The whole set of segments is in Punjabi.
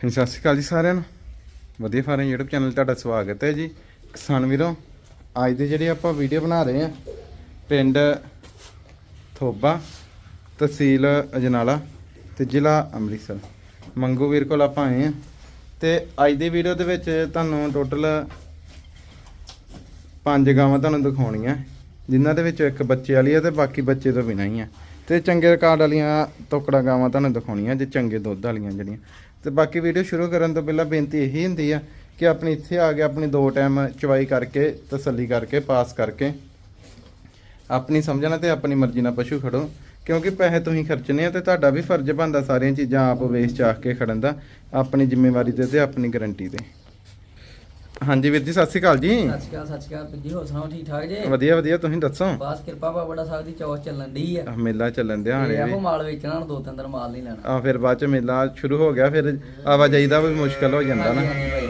ਹਾਂਜੀ, ਸਤਿ ਸ਼੍ਰੀ ਅਕਾਲ ਜੀ ਸਾਰਿਆਂ ਨੂੰ। ਵਧੀਆ ਫਾਰਮ YouTube ਚੈਨਲ ਤੁਹਾਡਾ ਸਵਾਗਤ ਹੈ ਜੀ। ਕਿਸਾਨ ਵੀਰੋ, ਅੱਜ ਦੇ ਜਿਹੜੇ ਆਪਾਂ ਵੀਡੀਓ ਬਣਾ ਰਹੇ ਆ ਪਿੰਡ ਥੋਬਾ, ਤਹਿਸੀਲ ਅਜਨਾਲਾ ਤੇ ਜ਼ਿਲ੍ਹਾ ਅੰਮ੍ਰਿਤਸਰ। ਮੰਗੂ ਵੀਰ ਕੋਲ ਆਪਾਂ ਆਏ ਆ ਤੇ ਅੱਜ ਦੀ ਵੀਡੀਓ ਦੇ ਵਿੱਚ ਤੁਹਾਨੂੰ ਟੋਟਲ ਪੰਜ ਗਾਵਾਂ ਤੁਹਾਨੂੰ ਦਿਖਾਉਣੀਆਂ। ਜਿਨ੍ਹਾਂ ਦੇ ਵਿੱਚੋਂ ਇੱਕ ਬੱਚੇ ਵਾਲੀ ਆ ਤੇ ਬਾਕੀ ਬੱਚੇ ਤੋਂ ਬਿਨਾਂ ਹੀ ਆ ਤੇ ਚੰਗੇ ਰਿਕਾਰਡ ਵਾਲੀਆਂ ਟੋਕੜਾ ਗਾਵਾਂ ਤੁਹਾਨੂੰ ਦਿਖਾਉਣੀਆਂ, ਜੇ ਚੰਗੇ ਦੁੱਧ ਵਾਲੀਆਂ ਜਿਹੜੀਆਂ। ਤੇ ਬਾਕੀ ਵੀਡੀਓ ਸ਼ੁਰੂ ਕਰਨ ਤੋਂ ਪਹਿਲਾਂ ਬੇਨਤੀ ਇਹੀ ਹੁੰਦੀ ਆ ਕਿ ਆਪਣੀ ਇੱਥੇ ਆ ਕੇ ਆਪਣੀ ਦੋ ਟਾਈਮ ਚਵਾਈ ਕਰਕੇ, ਤਸੱਲੀ ਕਰਕੇ, ਪਾਸ ਕਰਕੇ ਆਪਣੀ ਸਮਝਣਾ ਤੇ ਆਪਣੀ ਮਰਜ਼ੀ ਨਾਲ ਪਸ਼ੂ ਖੜੋ। ਕਿਉਂਕਿ ਪੈਸੇ ਤੁਸੀਂ ਖਰਚਣੇ ਆ ਤੇ ਤੁਹਾਡਾ ਵੀ ਫਰਜ਼ ਬਣਦਾ ਸਾਰੀਆਂ ਚੀਜ਼ਾਂ ਆਪ ਵੇਚ ਚਾਖ ਕੇ ਖੜਨ ਦਾ, ਆਪਣੀ ਜ਼ਿੰਮੇਵਾਰੀ ਤੇ ਤੇ ਆਪਣੀ ਗਾਰੰਟੀ ਤੇ। ਹਾਂਜੀ ਵੀਰ ਜੀ ਸਤਿ ਸ਼੍ਰੀ ਅਕਾਲ ਜੀ। ਸਤਿ ਸ਼੍ਰੀ ਅਕਾਲ ਸਤਿ ਸ਼੍ਰੀ ਅਕਾਲ। ਜੀ ਹੋਰ ਸੁਣਾਓ ਠੀਕ ਠਾਕ ਜੇ? ਵਧੀਆ ਵਧੀਆ ਤੁਸੀਂ ਦੱਸੋ? ਬਸ ਕਿਰਪਾ ਬਾਬਾ ਬੜਾ ਸਾਹਿਬ ਦੀ ਚੌਥ ਚੱਲਣ ਦੀ ਆ। ਮੇਲਾ ਚੱਲਣ ਦਿਆ ਇਹੋ ਵੀ। ਮਾਲ ਵੇਚਣਾ ਹੁਣ ਦੋ ਤਿੰਨ ਦਿਨ ਮਾਲ ਨਹੀਂ ਲੈਣਾ। ਆ ਫਿਰ ਬਾਅਦ ਚ ਮੇਲਾ ਸ਼ੁਰੂ ਹੋ ਗਿਆ ਫਿਰ ਆਵਾਜਾਈ ਦਾ ਵੀ ਮੁਸ਼ਕਲ ਹੋ ਜਾਂਦਾ ਨਾ।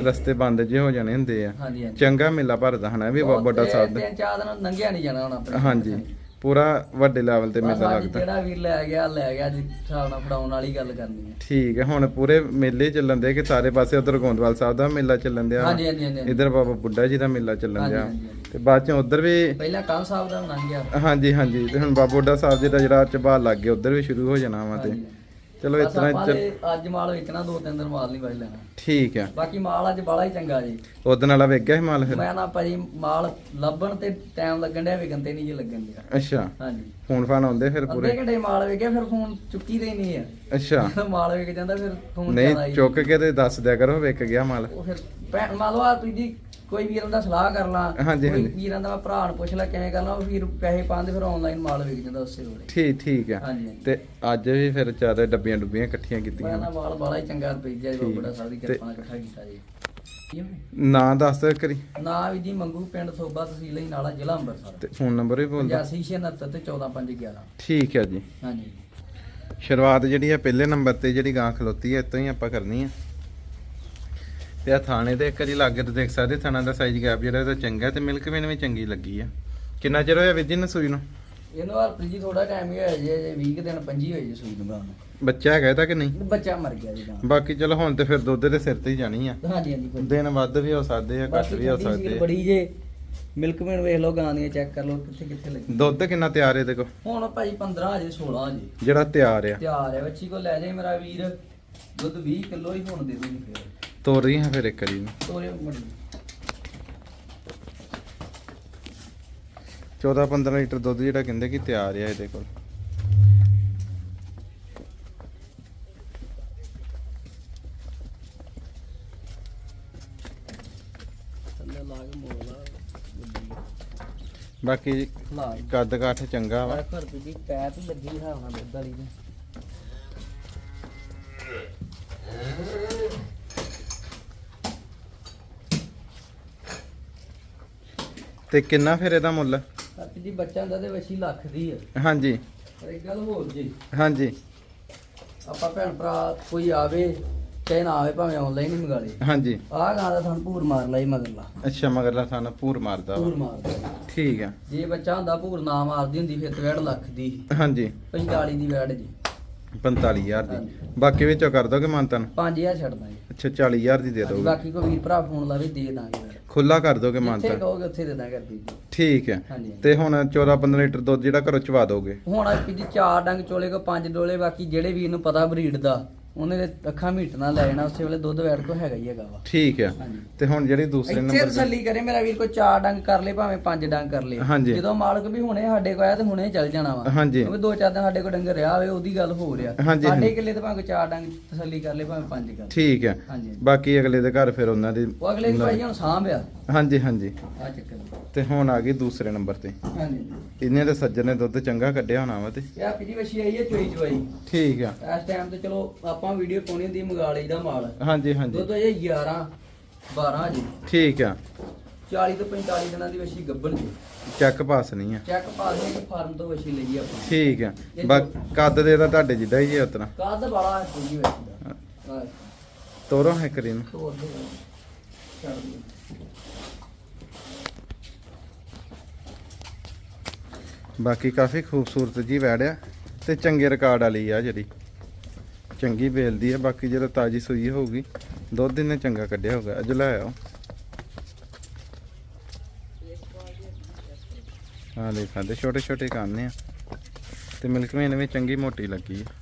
ਰਸਤੇ ਬੰਦ ਜੇ ਹੋ ਜਾਣੇ ਹੁੰਦੇ ਆ। ਚੰਗਾ ਮੇਲਾ ਭਰਦਾ ਹਨਾ ਵੀ ਤੇ ਸਾਹਿਬ ਦਾ। ਤਿੰਨ ਚਾਰ ਦਿਨ ਲੰਘਿਆ ਨਹੀਂ ਜਾਣਾ ਹੁਣ ਆਪਣੇ। ਹਾਂਜੀ। ਪੂਰਾ ਵੱਡੇ ਲੈਵਲ ਤੇ ਬਸ ਮੇਲਾ ਅੱਜ ਲੱਗਦਾ। ਜਿਹੜਾ ਵੀਰ ਲੈ ਗਿਆ ਲੈ ਗਿਆ ਜੀ ਹਿਸਾਬ ਨਾਲ ਫੜਾਉਣ ਵਾਲੀ ਗੱਲ ਕਰਨੀ ਹੈ। ਠੀਕ ਹੈ ਹੁਣ ਪੂਰੇ ਮੇਲੇ ਚੱਲਣ ਦੇ ਕਿ ਸਾਰੇ ਪਾਸੇ ਉਧਰ ਗੋਂਦਵਾਲ ਸਾਹਿਬ ਦਾ ਮੇਲਾ ਚੱਲਣ ਦਿਆ। ਹਾਂਜੀ ਹਾਂਜੀ ਹਾਂਜੀ। ਇਧਰ ਬਾਬਾ ਬੁੱਢਾ ਜੀ ਦਾ ਮੇਲਾ ਚੱਲਣ ਹਾਂਜੀ, ਦਿਆ। ਹਾਂਜੀ। ਤੇ ਬਾਅਦ ਚ ਉਧਰ ਵੀ ਪਹਿਲਾਂ ਕੰਮ ਸਾਹਿਬ ਦਾ ਲੰਘ ਗਿਆ ਹਾਂਜੀ ਹਾਂਜੀ। ਤੇ ਹੁਣ ਬਾਬਾ ਬੁੱਢਾ ਸਾਹਿਬ ਜੀ ਦਾ ਜਿਹੜਾ ਚਬਾਲ ਲੱਗ ਗਿਆ ਉਧਰ ਵੀ ਸ਼ੁਰੂ ਹੋ ਜਾਣਾ ਵਾ ਤੇ। ਹਾਂਜੀ। ਚਲੋ ਇਸ ਤਰ੍ਹਾਂ ਚੱਲ- ਅੱਜ ਮਾਲ ਵੇਚਣਾ ਦੋ ਤਿੰਨ ਦਿਨ ਮਾਲ ਨਹੀਂ ਵਜ ਲੈਣਾ। ਠੀਕ ਆ। ਬਾਕੀ ਮਾਲ ਅੱਜ ਬੜਾ ਹੀ ਚੰਗਾ ਜੀ। ਉਹਦੇ ਨਾਲ ਵੇਖ ਗਿਆ ਸੀ ਮਾਲ ਫਿਰ? ਮੈਂ ਨਾ ਭਾਜੀ ਮਾਲ ਲੱਭਣ ਤੇ ਟਾਈਮ ਲੱਗਣ ਡਿਆ ਵਿਕਣ ਤੇ ਨਹੀਂ ਜੀ ਲੱਗਣ ਡਿਆ। ਅੱਛਾ। ਹਾਂਜੀ। ਫੋਨ ਫਾਨ ਆਉਂਦੇ ਫਿਰ ਅੱਧੇ ਪੂਰੇ ਘੰਟੇ ਮਾਲ ਵੇਖਿਆ ਫਿਰ ਫੋਨ ਚੁੱਕੀ ਦੇ ਨਹੀਂ ਆ। ਅੱਛਾ। ਮਾਲ ਵੇਖ ਜਾਂਦਾ ਫਿਰ ਫੋਨ ਨਹੀਂ ਚੁੱਕ ਕੇ ਤੇ ਦੱਸ ਦਿਆ ਕਰੋ ਵਿਕ ਗਿਆ ਮਾਲ। ਉਹ ਫਿਰ ਭੈਣ- ਆ ਤੁਸੀਂ ਜੀ ਕੋਈ ਵੀਰਾਂ ਦਾ ਸਲਾਹ ਕਰ ਲਾਂ ਹਾਂਜੀ, ਕੋਈ ਹਾਂਜੀ। ਵੀਰਾਂ ਦਾ ਭਰਾ ਨੂੰ ਪੁੱਛ ਲੈ ਕਿਵੇਂ ਕਰਨਾ ਉਹ ਵੀਰ ਪੈਸੇ ਪਾਉਂਦੇ ਫਿਰ ਆਨਲਾਈਨ ਮਾਲ ਵਿਕ ਜਾਂਦਾ ਉਸੇ ਵੇਲੇ। ਠੀਕ ਠੀਕ ਆ। ਹਾਂਜੀ। ਤੇ ਅੱਜ ਵੀ ਫਿਰ ਚਾਰੇ ਡੱਬੀਆਂ ਡੁੱਬੀਆਂ ਇਕੱਠੀਆਂ ਮੈਂ ਕੀਤੀਆਂ ਨਾ ਮਾਲ ਬੜਾ ਹੀ ਚੰਗਾ ਭੇਜਿਆ ਜੀ ਠੀਕ। ਬੜਾ ਤੇ- ਕਿਰਪਾ ਨਾਲ ਇਕੱਠਾ ਕੀਤਾ ਜੀ। ਕੀ ਹੋਇਆ? ਨਾਂ ਦੱਸ ਦਿਓ ਕਰੀ ਨਾ ਵੀ ਜੀ ਮੰਗੂ ਪਿੰਡ ਸੋਬਾ ਤਹਿਸੀਲ ਹੀ ਨਾਲਾ ਜ਼ਿਲ੍ਹਾ ਅੰਮ੍ਰਿਤਸਰ। ਤੇ ਫੋਨ ਨੰਬਰ ਵੀ ਬੋਲ ਦਿਓ। 8669 ਤੇ 14511 ਠੀਕ ਹੈ ਜੀ। ਹਾਂਜੀ। ਸ਼ੁਰੂਆਤ ਜਿਹੜੀ ਆ ਪਹਿਲੇ ਨੰਬਰ ਤੇ ਜਿਹੜੀ ਗਾਂ ਖਲੋਤੀ ਹੈ ਇਤੋਂ ਹੀ ਆਪਾਂ ਕਰਨੀ ਆ। ਤੇ ਆ ਥਾਣੇ ਦੇ ਇੱਕ ਵਾਰੀ ਲਾਗੇ ਤੇ ਦੇਖ ਸਕਦੇ ਥਾਣਾ ਦਾ ਸਾਈਜ਼ ਗੈਪ ਜਿਹੜਾ ਇਹਦਾ ਚੰਗਾ ਤੇ ਮਿਲਕ ਵੇਨ ਵੀ ਚੰਗੀ ਲੱਗੀ ਆ। ਕਿੰਨਾ ਚਿਰ ਹੋਇਆ ਵਿਜੇ ਨੂੰ ਸੂਈ ਨੂੰ? ਇਹਨੂੰ ਹਰਪ੍ਰੀਤ ਜੀ ਥੋੜਾ ਟਾਈਮ ਹੀ ਹੋਇਆ ਜੀ ਜੇ 20 ਕੁ ਦਿਨ 25 ਹੋਏ ਜੀ ਸੂਈ ਨੂੰ ਬਣਾਉਣ ਨੂੰ। ਬੱਚਾ ਹੈਗਾ ਇਹਦਾ ਕਿ ਨਹੀਂ? ਬੱਚਾ ਮਰ ਗਿਆ ਜੀ ਗਾਂ ਬਾਕੀ ਚਲੋ ਹੁਣ ਤੇ ਫਿਰ ਦੁੱਧ ਦੇ ਸਿਰ ਤੇ ਹੀ ਜਾਣੀ ਆ। ਹਾਂਜੀ ਹਾਂਜੀ ਕੋਈ ਦਿਨ ਵੱਧ ਵੀ ਹੋ ਸਕਦੇ ਆ ਘੱਟ ਬਾਕੀ ਵੀ ਹੋ ਠੰਡੀ ਸੀਲ ਸਕਦੇ ਆ। ਬੜੀ ਜੇ ਮਿਲਕ ਮੈਨ ਵੇਖ ਲਓ ਗਾਂ ਦੀਆਂ ਚੈੱਕ ਕਰ ਲਓ ਕਿੱਥੇ ਕਿੱਥੇ ਲੱਗੀ। ਦੁੱਧ ਕਿੰਨਾ ਤਿਆਰ ਹੈ ਦੇਖੋ ਹੁਣ ਭਾਈ 15 ਅਜੇ 16 ਜੀ ਜਿਹੜਾ ਤਿਆਰ ਆ। ਤਿਆਰ ਹੈ ਬੱਚੀ ਕੋ ਲੈ ਜਾਏ ਮੇਰਾ ਵੀਰ। ਦੁੱਧ 20 ਕਿਲੋ ਹੀ ਹੁਣ ਦੇ ਦੂੰਗੀ ਫਿਰ। ਤੋਰ ਰਹੀ ਹਾਂ ਫਿਰ ਇੱਕ ਵਾਰੀ? ਨੂੰ ਤੋਰੇ ਮੜੀ 14 15 ਲੀਟਰ ਦੁੱਧ ਜਿਹੜਾ ਕਹਿੰਦੇ ਕਿ ਤਿਆਰ ਆ ਇਹਦੇ ਕੋਲ। ਥੱਲੇ ਲਾ ਕੇ ਮੋੜ ਲਾ। ਬਾਕੀ ਕੱਦ ਕਾਠ ਚੰਗਾ ਵਾ। ਘਰ ਦੀ ਪੈਪ ਹੀ ਲੱਗੀ ਹੈ ਹੁਣ ਦੁੱਧ ਵਾਲੀ ਦੀ। ਤੇ ਕਿੰਨਾ ਫਿਰ ਇਹਦਾ ਮੁੱਲ? ਸੱਤ ਜੀ ਬੱਚਾ ਹੁੰਦਾ ਤੇ ਵਸ਼ੀ ਲੱਖ ਦੀ ਹੈ ਹਾਂਜੀ। ਪਰ ਇੱਕ ਗੱਲ ਹੋਰ ਜੀ। ਹਾਂਜੀ। ਆਪਾਂ ਭੈਣ ਭਰਾ ਕੋਈ ਆਵੇ ਚਾਹੇ ਨਾ ਆਵੇ ਭਾਵੇਂ ਆਨਲਾਈਨ ਹੀ ਮੰਗਾ ਲੇ ਹਾਂਜੀ। ਆਹ ਗਾਂ ਦਾ ਸਾਨੂੰ ਭੂਰ ਮਾਰ ਲਈ ਮਗਰਲਾ। ਅੱਛਾ ਮਗਰਲਾ ਥਾਣਾ ਪੂਰ ਮਾਰਦਾ ਭੂਰ ਵਾ ਮਾਰਦਾ। ਠੀਕ ਆ। ਜੇ ਬੱਚਾ ਹੁੰਦਾ ਭੂਰ ਨਾ ਮਾਰਦੀ ਹੁੰਦੀ ਫਿਰ ਤੇ ਵੈੜ ਲੱਖ ਦੀ। ਹਾਂਜੀ। 45 ਦੀ ਵੈੜ ਜੀ। 45000 ਦੀ। ਬਾਕੀ ਵਿੱਚੋਂ ਕਰ ਦੋਗੇ ਮੰਤਨ 5000 ਛੱਡਦਾ ਜੀ ਅੱਛਾ 40000 ਦੀ ਦੇ ਹਾਂਜੀ, ਦੋਗੇ। ਬਾਕੀ ਕੋਈ ਵੀਰ ਭਰਾ ਫੋਨ ਲਾਵੇ ਦੇ ਦਾਂਗੇ ਖੁੱਲਾ ਕਰ ਦੋਗੇ ਜਿੱਥੇ ਮੰਤਨ ਕਹੋਗੇ ਉੱਥੇ ਦੇ ਦਾਂਗੇ ਜੀ। ਠੀਕ ਹੈ। ਹਾਂਜੀ। ਤੇ ਹੁਣ 14 15 ਲੀਟਰ ਦੁੱਧ ਜਿਹੜਾ ਘਰੋਂ ਚਵਾ ਦੋਗੇ? ਹੁਣ ਆ ਜੀ ਚਾਰ ਡੰਗ ਚੋਲੇ ਕੋ ਪੰਜ ਡੋਲੇ ਬਾਕੀ ਜਿਹੜੇ ਵੀਰ ਨੂੰ ਪਤਾ ਬਰੀਡ ਦਾ। ਉਹਨੇ ਅੱਖਾਂ ਮੀਟਣਾ ਲੈ ਜਾਣਾ ਉਸੇ ਵੇਲੇ ਦੁੱਧ ਵੈੜ ਕੋ ਹੈਗਾ ਹੀ ਹੈਗਾ ਵਾ। ਠੀਕ ਹਾਂਜੀ। ਤੇ ਹੁਣ ਜਿਹੜੀ ਦੂਸਰੇ ਇੱਥੇ ਨੰਬਰ ਤਸੱਲੀ ਕਰੇ ਮੇਰਾ ਵੀਰ ਕੋਈ ਚਾਰ ਡੰਗ ਕਰ ਲੇ ਭਾਵੇਂ ਪੰਜ ਡੰਗ ਕਰ ਲੇ ਹਾਂਜੀ। ਜਦੋਂ ਮਾਲਕ ਵੀ ਹੁਣੇ ਸਾਡੇ ਕੋਲ ਆਇਆ ਤੇ ਹੁਣੇ ਚੱਲ ਜਾਣਾ ਵਾ। ਹਾਂਜੀ। ਕਿਉਂਕਿ ਦੋ ਚਾਰ ਦਿਨ ਸਾਡੇ ਕੋਲ ਡੰਗਰ ਰਿਹਾ ਹੋਵੇ ਉਹਦੀ ਗੱਲ ਹੋ ਰਿਹਾ। ਹਾਂਜੀ, ਸਾਡੇ ਹਾਂਜੀ। ਕਿੱਲੇ ਤੇ ਭਾਵੇਂ ਚਾਰ ਡੰਗ ਤਸੱਲੀ ਕਰ ਲੇ ਭਾਵੇਂ ਪੰਜ ਕਰ। ਠੀਕ ਹਾਂਜੀ। ਬਾਕੀ ਅਗਲੇ ਦੇ ਘਰ ਫਿਰ ਉਹਨਾਂ ਦੀ ਉਹ ਅਗਲੇ ਦੀ ਭਾਈ ਹੁਣ ਸਾਂਭ ਆ। ਹਾਂਜੀ ਹਾਂਜੀ। ਆ ਚੱਕਰ ਤੇ ਹੁਣ ਆ ਗਈ ਦੂਸਰੇ ਨੰਬਰ ਤੇ। ਹਾਂਜੀ। ਇਹਨੇ ਦੇ ਸੱਜਣ ਨੇ ਦੁੱਧ ਚੰਗਾ ਕੱਢਿਆ ਹੋਣਾ ਵਾ ਤੇ। ਇਹ ਆ ਪਿਜੀ ਵਸ਼ੀ ਆਈ ਹੈ ਚੋਈ ਚੋਈ। ਠੀਕ ਆ। ਇਸ ਟਾਈਮ ਤੇ ਚਲੋ ਆਪਾਂ ਵੀਡੀਓ ਪਾਉਣੀ ਹੁੰਦੀ ਮੰਗਾ ਲਈਦਾ ਮਾਲ। ਹਾਂਜੀ ਹਾਂਜੀ। ਦੁੱਧ ਅਜੇ 11 12 ਜੀ ਠੀਕ ਆ। 40 ਤੋਂ 45 ਦਿਨਾਂ ਦੀ ਵਸ਼ੀ ਗੱਭਣ ਜੀ। ਚੈੱਕ ਪਾਸ ਨਹੀਂ ਆ। ਚੈੱਕ ਪਾ ਦੇ ਕਿ ਫਾਰਮ ਤੋਂ ਵਸ਼ੀ ਲਈ ਆਪਾਂ। ਠੀਕ ਆ। ਬਾ ਕੱਦ ਦੇ ਤਾਂ ਤੁਹਾਡੇ ਜਿੱਦਾਂ ਹੀ ਜੀ ਉਤਨਾ। ਕਾਦ ਬੜਾ ਹੈ ਜੀ ਵਸ਼ੀ ਦਾ। ਹਾਂ ਤੋਰੋ ਹੈ ਕਰੀ ਨੂੰ ਤੋੜ ਦੇ ਛੱਡ ਦੇ ਬਾਕੀ ਕਾਫੀ ਖੂਬਸੂਰਤ ਜੀ ਵੈੜ ਆ ਤੇ ਚੰਗੇ ਰਿਕਾਰਡ ਵਾਲੀ ਆ ਜਿਹੜੀ। ਚੰਗੀ ਬੇਲਦੀ ਆ, ਬਾਕੀ ਜਦੋਂ ਤਾਜੀ ਸੂਈ ਹੋਊਗੀ, ਦੁੱਧ ਇਹਨੇ ਚੰਗਾ ਕੱਢਿਆ ਹੋਊਗਾ। ਅੱਜ ਲਾਇਆ ਆਓ। ਹਾਂ ਦੇਖ ਛੋਟੇ ਛੋਟੇ ਕੰਨ ਆ ਤੇ ਮਿਲਕ ਮੇਨ ਵੀ ਚੰਗੀ ਮੋਟੀ ਲੱਗੀ ਆ।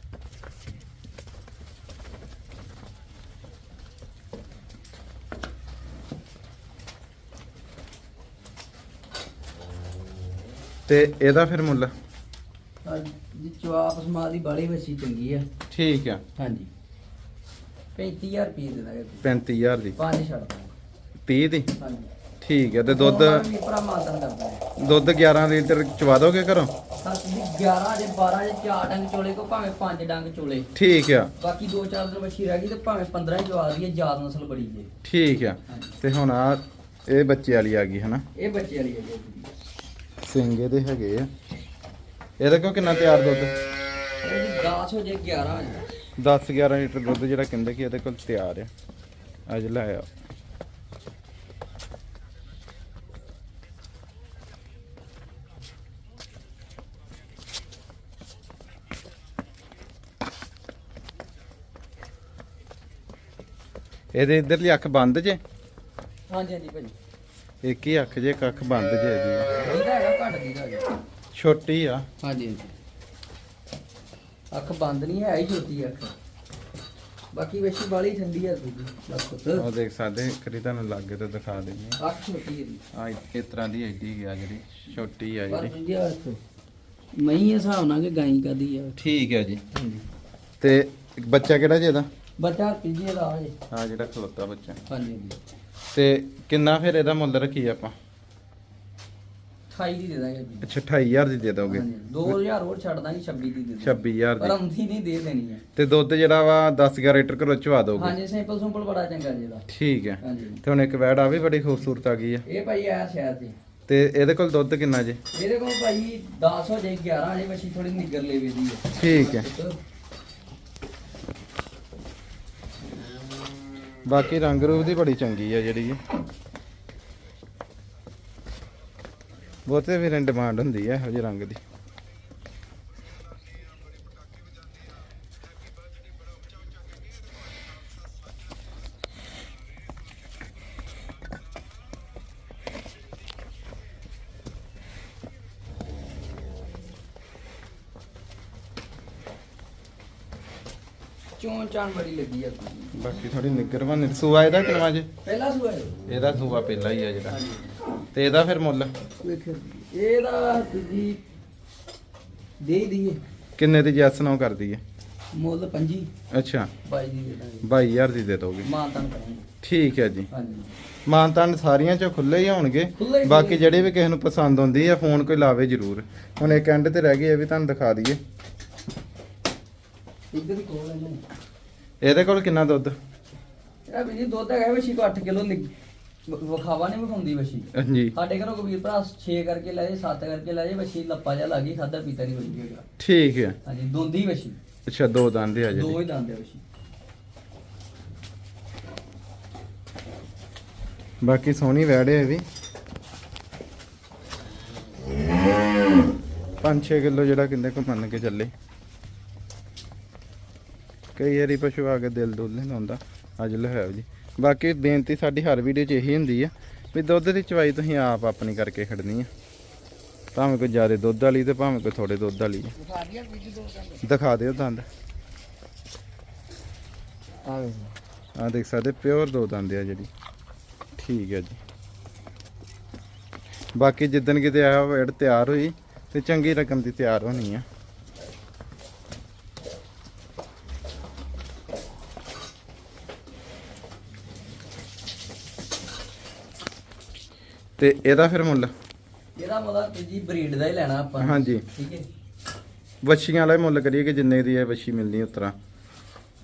ਤੇ ਇਹਦਾ ਫਿਰ ਮੁੱਲ? ਜੀ ਚਵਾਪ ਸਮਾ ਦੀ ਬਾਲੀ ਵੱਛੀ ਚੰਗੀ ਆ। ਠੀਕ ਆ। ਹਾਂਜੀ। 35000 ਰੁਪਏ ਦੇ ਦਾਂਗੇ। 35000 ਦੀ। ਪੰਜ ਛੱਡ ਦਾਂਗੇ। 30 ਦੀ? ਹਾਂਜੀ। ਠੀਕ ਹੈ ਤੇ ਦੁੱਧ ਵੀ ਭਰਾ ਮਾਤਨ ਕਰਦਾ ਹੈ ਦੁੱਧ 11 ਲੀਟਰ ਚਵਾ ਦੋਗੇ ਘਰੋਂ? ਸੱਤ ਦੀ 11 ਜੇ 12 ਜੇ 4 ਡੰਗ ਚੋਲੇ ਕੋ ਭਾਵੇਂ 5 ਡੰਗ ਚੋਲੇ। ਠੀਕ ਆ। ਬਾਕੀ ਦੋ ਚਾਰ ਦਿਨ ਵੱਛੀ ਰਹਿ ਗਈ ਤੇ ਭਾਵੇਂ 15 ਹੀ ਜਵਾ ਦਈਏ ਨਸਲ ਬੜੀ ਜੇ। ਠੀਕ ਆ। ਤੇ ਹੁਣ ਆ ਇਹ ਬੱਚੇ ਵਾਲੀ ਆ ਗਈ ਹਨਾ? ਇਹ ਬੱਚੇ ਵਾਲੀ ਹੈ ਜੀ ਸਿੰਘ ਇਹਦੇ ਹੈਗੇ ਆ। ਇਹਦਾ ਕਿਉਂ ਕਿੰਨਾ ਤਿਆਰ ਦੁੱਧ? ਇਹ 10 ਹੋ ਜੇ 11 ਹੋ ਜੇ 10 11 ਲੀਟਰ ਦੁੱਧ ਜਿਹੜਾ ਕਹਿੰਦੇ ਕਿ ਇਹਦੇ ਕੋਲ ਤਿਆਰ ਆ। ਅੱਜ ਲੈ ਆ ਇਹਦੇ ਇਧਰਲੀ ਅੱਖ ਬੰਦ ਜੇ? ਹਾਂਜੀ ਹਾਂਜੀ ਭਾਜੀ। ਇੱਕ ਹੀ ਅੱਖ ਜੇ ਅੱਖ ਬੰਦ ਜੇ ਇਹਦੀ। ਘੱਟ ਜੀ। ਛੋਟੀ ਆ। ਹਾਂਜੀ ਹਾਂਜੀ। ਅੱਖ ਬੰਦ ਨਹੀਂ ਹੈ ਹੀ ਛੋਟੀ ਅੱਖ। ਬਾਕੀ ਵੇਖੀ ਬਾਲੀ ਠੰਡੀ ਆ ਦੂਜੀ ਬਸ ਉਹ ਦੇਖ ਸਕਦੇ ਕਰੀ ਤੁਹਾਨੂੰ ਲੱਗੇ ਤੇ ਦਿਖਾ ਦਿੰਦੇ ਅੱਖ ਛੋਟੀ ਹੈ ਆ ਇਸ ਤਰ੍ਹਾਂ ਦੀ ਐਡੀ ਗਿਆ ਜਿਹੜੀ ਛੋਟੀ ਆ ਜਿਹੜੀ। ਆ ਅੱਖ ਮਈ ਹਿਸਾਬ ਨਾਲ ਕਿ ਗਾਈ ਕਦੀ ਆ। ਠੀਕ ਹੈ ਜੀ। ਤੇ ਬੱਚਾ ਕਿਹੜਾ ਜੀ ਇਹਦਾ? ਬੱਚਾ ਤੀਜੇ ਦਾ ਆ ਜੀ ਆ ਜਿਹੜਾ ਖਲੋਤਾ ਬੱਚਾ। ਹਾਂਜੀ ਹਾਂਜੀ। ਤੇ ਕਿੰਨਾ ਫਿਰ ਇਹਦਾ ਮੁੱਲ ਰੱਖੀ ਆਪਾਂ? 28 ਦੀ ਦੇ ਦਾਂਗੇ ਜੀ ਅੱਛਾ 28000 ਦੀ ਦੇ ਦੋਗੇ। ਹਾਂਜੀ 2000 ਹੋਰ ਛੱਡ ਦਾਂਗੇ 26 ਦੀ ਦੇ ਦਾਂਗੇ। 26000 ਪਰ ਦੀ ਨਹੀਂ ਦੇ ਦੇਣੀ ਹੈ। ਤੇ ਦੁੱਧ ਜਿਹੜਾ ਵਾ 10 11 ਲੀਟਰ ਘਰੋਂ ਚਵਾ ਦੋਗੇ? ਹਾਂਜੀ ਸਿੰਪਲ ਸਿੰਪਲ ਬੜਾ ਚੰਗਾ ਜੀ ਇਹਦਾ। ਠੀਕ ਹੈ। ਹਾਂਜੀ। ਤੇ ਹੁਣ ਇੱਕ ਵੈੜ ਆ ਵੀ ਬੜੀ ਖੂਬਸੂਰਤ ਆ ਗਈ ਆ। ਇਹ ਭਾਈ ਆ ਸ਼ਹਿਰ ਦੇ। ਤੇ ਇਹਦੇ ਕੋਲ ਦੁੱਧ ਕਿੰਨਾ ਜੇ? ਇਹਦੇ ਕੋਲ ਭਾਈ 10 ਹੋ ਜਾਏ 11 ਜੇ ਮੱਛੀ ਥੋੜੀ ਨਿੱਗਰ ਲੈਵੇ ਦੀ ਹੈ। ਠੀਕ ਹੈ। ਬਾਕੀ ਰੰਗ ਰੂਪ ਦੀ ਬੜੀ ਚੰਗੀ ਆ ਜਿਹੜੀ ਇਹ ਬਹੁਤੇ ਵੀ ਡਿਮਾਂਡ ਹੁੰਦੀ ਹੈ ਇਹੋ ਜਿਹੇ ਰੰਗ ਦੀ। ਚੋਣ ਚਾਣ ਬੜੀ ਲੱਗੀ ਆ। ਬਾਕੀ ਥੋੜੀ ਨਿੱਗਰ ਬਣ ਸੂਆ ਇਹਦਾ ਕਿੰਨਾ ਜੇ? ਪਹਿਲਾ ਸੂਆ ਇਹਦਾ ਸੂਆ ਪਹਿਲਾ ਹੀ ਆ ਜਿਹੜਾ। ਤੇ ਇਹਦਾ ਫਿਰ ਮੁੱਲ? ਵੇਖੋ ਇਹਦਾ ਦੂਜੀ ਦੇ ਦਈਏ। ਕਿੰਨੇ ਦੀ ਜੈਸ ਨਾ ਕਰਦੀ ਹੈ ਮੁੱਲ ਪੰਜੀ। ਅੱਛਾ। ਬਾਈ ਦੀ ਦੇ ਦਾਂਗੇ। 22000 ਦੀ ਦੇ ਦੋਗੇ। ਮਾਂ ਤਾਂ ਕਰਾਂਗੇ। ਠੀਕ ਹੈ ਜੀ। ਹਾਂਜੀ। ਮਾਨਤਾਨ ਸਾਰੀਆਂ ਚ ਖੁੱਲੇ ਹੀ ਹੋਣਗੇ। ਹੀ ਬਾਕੀ ਖੁੱਲੇ। ਜਿਹੜੇ ਵੀ ਕਿਸੇ ਨੂੰ ਪਸੰਦ ਆਉਂਦੀ ਆ ਫੋਨ ਕੋਈ ਲਾਵੇ ਜ਼ਰੂਰ। ਹੁਣ ਇੱਕ ਐਂਡ ਤੇ ਰਹਿ ਗਈ ਇਹ ਵੀ ਤੁਹਾਨੂੰ ਦਿਖਾ ਦਈਏ। ਇੱਧਰ ਹੀ ਕੋਲ ਹੈ ਜੀ। ਇਹਦੇ ਕੋਲ ਕਿੰਨਾ ਦੁੱਧ? ਇਹ ਵੀ ਜੀ ਦੁੱਧ ਹੈਗਾ ਵਸ਼ੀ ਕੋ 8 ਕਿਲੋ ਵਖਾਵਾ ਨਹੀਂ ਵਿਖਾਉਂਦੀ ਵਸ਼ੀ ਹਾਂਜੀ। ਸਾਡੇ ਘਰੋਂ ਕਬੀਰ ਭਰਾ 6 ਕਰਕੇ ਲੈ ਜੇ 7 ਕਰਕੇ ਲੈ ਜੇ ਵਸ਼ੀ ਲੱਪਾ ਜਾ ਲੱਗੀ ਖਾਦਾ ਪੀਤਾ ਨਹੀਂ ਹੋਈ ਹੈਗਾ। ਠੀਕ ਹੈ। ਹਾਂਜੀ ਦੋਂਦੀ ਵਸ਼ੀ ਅੱਛਾ ਦੋ ਦੰਦ ਆ ਦੋ ਜੀ ਹੀ ਦੰਦ ਆ ਵਸ਼ੀ ਬਾਕੀ ਸੋਹਣੀ ਵੈੜੇ ਵੀ। 5-6 ਕਿਲੋ ਜਿਹੜਾ ਕਿੰਨੇ ਕੋ ਮੰਨ ਕੇ ਚੱਲੇ। ਕਈ ਵਾਰੀ ਪਸ਼ੂ ਆ ਕੇ ਦਿਲ ਦੁੱਲ ਨਹੀਂ ਲਾਉਂਦਾ। ਅੱਜ ਲਹਾਓ ਜੀ। ਬਾਕੀ ਬੇਨਤੀ ਸਾਡੀ ਹਰ ਵੀਡੀਓ 'ਚ ਇਹੀ ਹੁੰਦੀ ਆ ਵੀ ਦੁੱਧ ਦੀ ਚਵਾਈ ਤੁਸੀਂ ਆਪ ਆਪਣੀ ਕਰਕੇ ਖੜਨੀ ਆ। ਭਾਵੇਂ ਕੋਈ ਜ਼ਿਆਦਾ ਦੁੱਧ ਵਾਲੀ ਤੇ ਭਾਵੇਂ ਕੋਈ ਥੋੜੇ ਦੁੱਧ ਵਾਲੀ ਦਿਖਾ ਦਿਓ ਦੰਦ। ਆ ਦੇਖ ਸਕਦੇ ਪਿਓਰ ਦੋ ਦੰਦ ਆ ਜਿਹੜੀ। ਠੀਕ ਹੈ ਜੀ। ਬਾਕੀ ਜਿੱਦਣ ਕਿਤੇ ਆਇਆ ਵੇੜ ਤਿਆਰ ਹੋਈ ਤੇ ਚੰਗੀ ਰਕਮ ਦੀ ਤਿਆਰ ਹੋਣੀ ਆ। ਤੇ ਇਹਦਾ ਫਿਰ ਮੁੱਲ? ਇਹਦਾ ਮੁੱਲ ਤੀਜੀ ਬਰੀਡ ਦਾ ਹੀ ਲੈਣਾ ਆਪਾਂ। ਹਾਂਜੀ। ਠੀਕ ਹੈ ਵੱਛੀਆਂ ਵਾਲਾ ਹੀ ਮੁੱਲ ਕਰੀਏ ਕਿ ਜਿੰਨੇ ਦੀ ਇਹ ਵੱਛੀ ਮਿਲਣੀ ਉਤਰਾ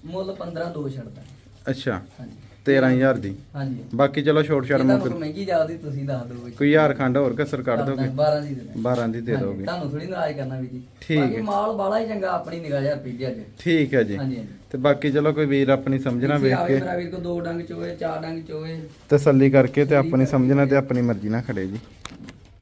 ਮੁੱਲ 15 ਦੋ ਛੱਡਦਾ ਅੱਛਾ। ਹਾਂਜੀ। 13000 ਦੀ। ਹਾਂਜੀ। ਬਾਕੀ ਚਲੋ ਛੋਟ ਛਾੜ ਮੁੱਕ ਮਹਿੰਗੀ ਜਾਦੀ ਤੁਸੀਂ ਦੱਸ ਦਿਓ ਕੋਈ। ਹਜ਼ਾਰ ਖੰਡ ਹੋਰ ਕਸਰ ਕੱਢ ਦੋਗੇ। 12 ਦੀ ਦੇ ਦਾਂਗੇ। 12 ਦੀ ਦੇ ਦੋਗੇ। ਤੁਹਾਨੂੰ ਥੋੜੀ ਨਾਰਾਜ਼ ਕਰਨਾ ਵੀ ਜੀ। ਠੀਕ ਹੈ। ਮਾਲ ਬਾਲਾ ਹੀ ਚੰਗਾ ਆਪਣੀ ਨਿਗਾਹ ਯਾਰ ਪੀਜੀ ਅੱਜ। ਠੀਕ ਹੈ ਜੀ। ਹਾਂਜੀ ਹਾਂਜੀ। ਤੇ ਬਾਕੀ ਚਲੋ ਕੋਈ ਵੀਰ ਆਪਣੀ ਸਮਝਣਾ ਵੇਖ ਕੇ। ਮੇਰਾ ਵੀਰ ਕੋ ਦੋ ਡੰਗ ਚੋਏ ਚਾਰ ਡੰਗ ਚੋਏ ਤਸੱਲੀ ਕਰਕੇ ਤੇ ਆਪਣੀ ਸਮਝਣਾ ਤੇ ਆਪਣੀ ਮਰਜ਼ੀ ਨਾਲ ਖੜੇ ਜੀ।